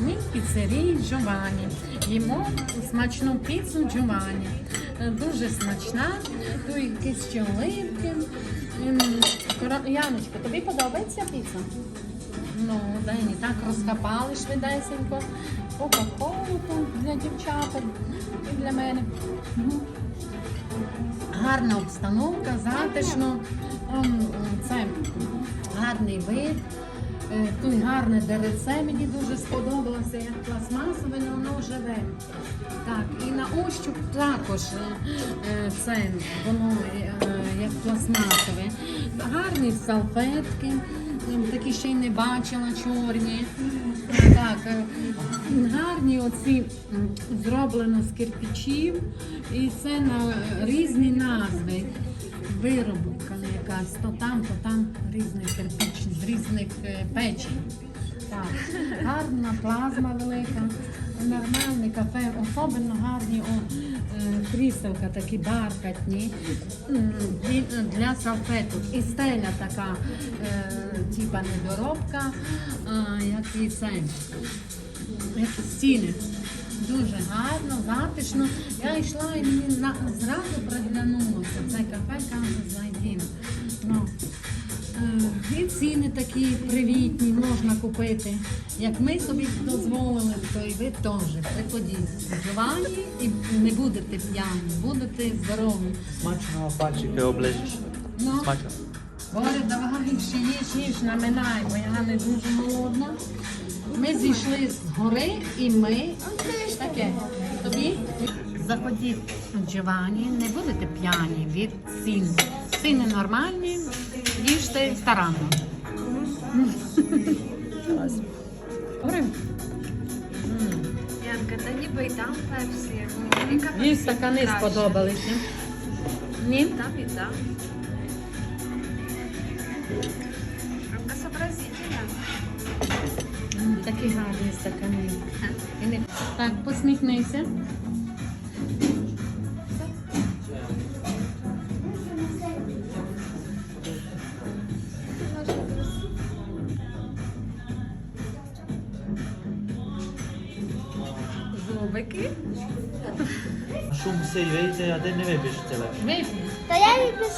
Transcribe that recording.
Ми в піцерії Джованні. Їмо смачну піцу Джованні. Е, Дуже смачна, тут якісь ще. М, тобі подобається піца? Ну, Дені, так розкопали швидесенько. Кока-колу для дівчаток і для мене. Гарна обстановка, затишно. Це гарний вид. Е, Тут гарне дереце мені дуже сподобалося, як пластмасове, але воно живе. Так, і на ощуп також е, е, це воно як пластмасове. Гарні салфетки, ем, такі ще й не бачила, чорні. Е, гарні оці зроблено з кирпичів, і це на різні назви. Виробка якась, то там, то там різні кирпич з різних е, печень. Так, гарна плазма велика, нормальне кафе, особливо гарні о, кріселка, такі бархатні і, для салфеток. І стеля така, е, типа недоробка, як і це, як стіни. Дуже гарно, затишно. Я йшла і мені зразу приглянулося. Це кафе каже зайдім. І ціни такі привітні, можна купити. Як ми собі дозволили, то і ви теж. Приходіть в і не будете п'яні, будете здорові. Смачно пальчики оближеш. Ну. Смачно. Говорю, давай ще їж, їж, наминай, бо я не дуже голодна. Ми зійшли з гори і ми таке. Тобі заходіть в Джованні, не будете п'яні від цін. Ціни нормальні, їжте старанно. Добре? Янка, та ніби і там пепсі. Мені стакани сподобалися. Ні? Там і там. Такі гарні стакани. Так, посміхнися. Зубики. Шум все вийде, а ти не ціле. Випій. Та я і пишу.